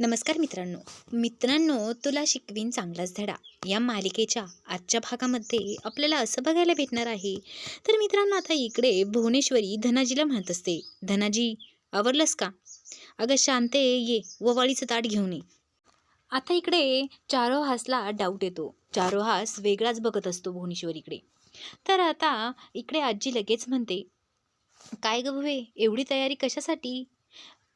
नमस्कार मित्रांनो. मित्रांनो तुला शिकवीन चांगलाच धडा. या मालिकेच्या आजच्या भागामध्ये आपल्याला असं बघायला भेटणार आहे. तर मित्रांनो आता इकडे भुवनेश्वरी धनाजीला म्हणत असते. धनाजी आवरलंस का? अगं शांते ये ववाळीचं ताट घेऊन ये. आता इकडे चारो हासला डाऊट येतो. चारो हास वेगळाच बघत असतो भुवनेश्वरीकडे. तर आता इकडे आजी लगेच म्हणते काय गं भुवे एवढी तयारी कशासाठी?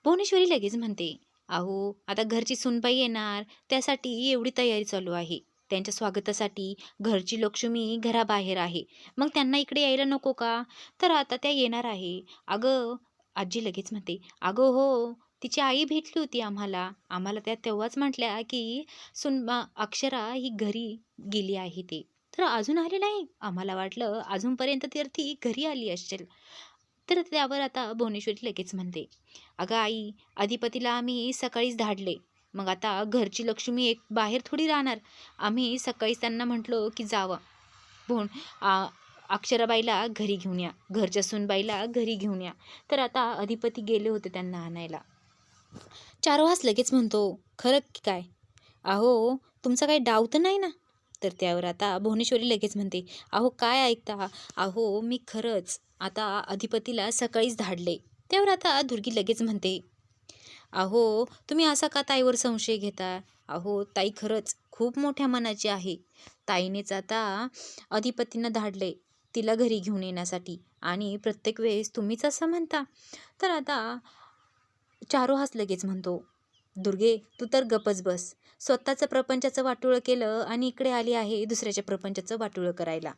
भुवनेश्वरी लगेच म्हणते अहो आता घरची सुनबाई येणार त्यासाठी एवढी तयारी चालू आहे. त्यांच्या स्वागतासाठी घरची लक्ष्मी घराबाहेर आहे. मग त्यांना इकडे यायला नको का? तर आता त्या येणार आहे. अगं आजी लगेच म्हणते अगं हो तिची आई भेटली होती आम्हाला. आम्हाला त्या तेव्हाच म्हटल्या की सुन अक्षरा ही घरी गेली आहे ते. तर अजून आली नाही. आम्हाला वाटलं अजूनपर्यंत तर ती घरी आली असेल. तर त्यावर आता भुवनेश्वरी लगेच म्हणते अगं आई अधिपतीला आम्ही सकाळीच धाडले. मग आता घरची लक्ष्मी एक बाहेर थोडी राहणार. आम्ही सकाळीच त्यांना म्हटलो की जावं. भोन आ- अक्षराबाईला घरी घेऊन या. घरच्या सुनबाईला घरी घेऊन या. तर आता अधिपती गेले होते त्यांना आणायला. चारोहास लगेच म्हणतो खरं की काय? अहो तुमचा काही डाव तर नाही ना? तर त्यावर आता भुवनेश्वरी लगेच म्हणते अहो काय ऐकता? अहो मी खरंच आता अधिपतीला सकाळीच धाडले. त्यावर आता दुर्गी लगेच म्हणते अहो तुम्ही असा का ताईवर संशय घेता? अहो ताई खरंच खूप मोठ्या मनाची आहे. ताईनेच आता अधिपतींना धाडले तिला घरी घेऊन येण्यासाठी. आणि प्रत्येक वेळेस तुम्हीच असं म्हणता. तर आता चारोहास लगेच म्हणतो दुर्गे तू तर गपच बस. स्वतःचं प्रपंचाचं वाटोळं केलं आणि इकडे आली आहे दुसऱ्याच्या प्रपंचाचं वाटोळं करायला.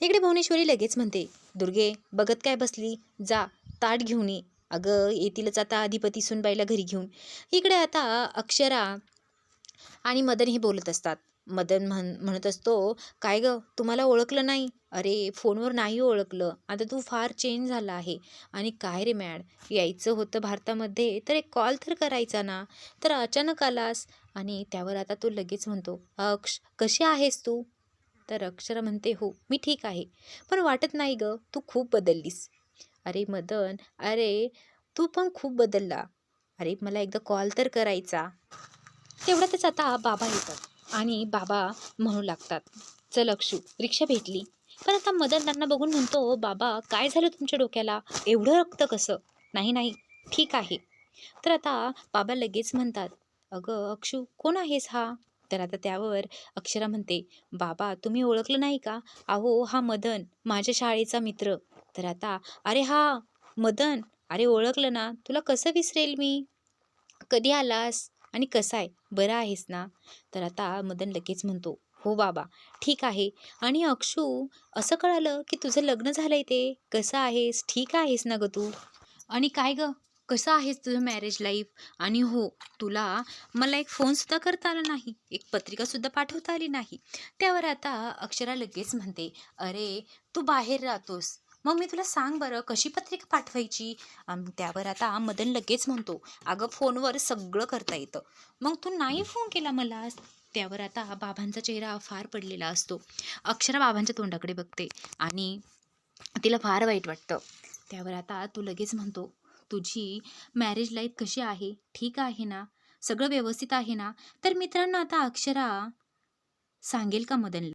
इकडे भुवनेश्वरी लगेच म्हणते दुर्गे बघत काय बसली? जा ताट घेऊन ये. अगं येतीलच आता अधिपती सुनबाईला घरी घेऊन. इकडे आता अक्षरा आणि मदन हे बोलत असतात. मदन म्हण म्हणत असतो काय गं तुम्हाला ओळखलं नाही? अरे फोनवर नाही ओळखलं. आता तू फार चेंज झाला आहे. आणि काय रे मॅड? यायचं होतं भारतामध्ये तर एक कॉल तर करायचा ना. तर अचानक आलास. आणि त्यावर आता तो लगेच म्हणतो अक्ष कशी आहेस तू? तर अक्षरा म्हणते हो मी ठीक आहे. पण वाटत नाही गं तू खूप बदललीस. अरे मदन अरे तू पण खूप बदलला. अरे मला एकदा कॉल तर करायचा. तेवढ्यातच आता बाबा येतात. आणि बाबा म्हणू लागतात चल अक्षू रिक्षा भेटली. पण आता मदन त्यांना बघून म्हणतो बाबा काय झालं तुमच्या डोक्याला? एवढं रक्त कसं? नाही नाही ठीक आहे. तर आता बाबा लगेच म्हणतात अगं अक्षू कोण आहेस हा? तर आता त्यावर अक्षरा म्हणते बाबा तुम्ही ओळखलं नाही का? अहो हा मदन माझ्या शाळेचा मित्र. तर आता अरे हा मदन अरे ओळखलं ना? तुला कसं विसरेल मी? कधी आलास? आणि कसा आहे? बरं आहेस ना? तर आता मदन लगेच म्हणतो हो बाबा ठीक आहे. आणि अक्षू असं कळालं की तुझं लग्न झालं आहे ते. कसं आहेस? ठीक आहेस ना गं तू? आणि काय गं? कसं आहेस तुझं मॅरेज लाईफ आणि हो तुला मला एक फोनसुद्धा करता आला नाही. एक पत्रिकासुद्धा पाठवता आली नाही. त्यावर आता अक्षरा लगेच म्हणते अरे तू बाहेर राहतोस. मग मी तुला सांग बरं कशी पत्रिका पाठवायची? त्यावर आता मदन लगेच म्हणतो अगं फोनवर सगळं करता येतं. मग तू नाही फोन केला मला? त्यावर आता बाबांचा चेहरा फार पडलेला असतो. अक्षरा बाबांच्या तोंडाकडे बघते आणि तिला फार वाईट वाटतं. त्यावर आता तू लगेच म्हणतो तुझी मॅरेज लाईफ कशी आहे? ठीक आहे ना? सगळं व्यवस्थित आहे ना? तर मित्रांनो आता अक्षरा सांगेल का मदनला?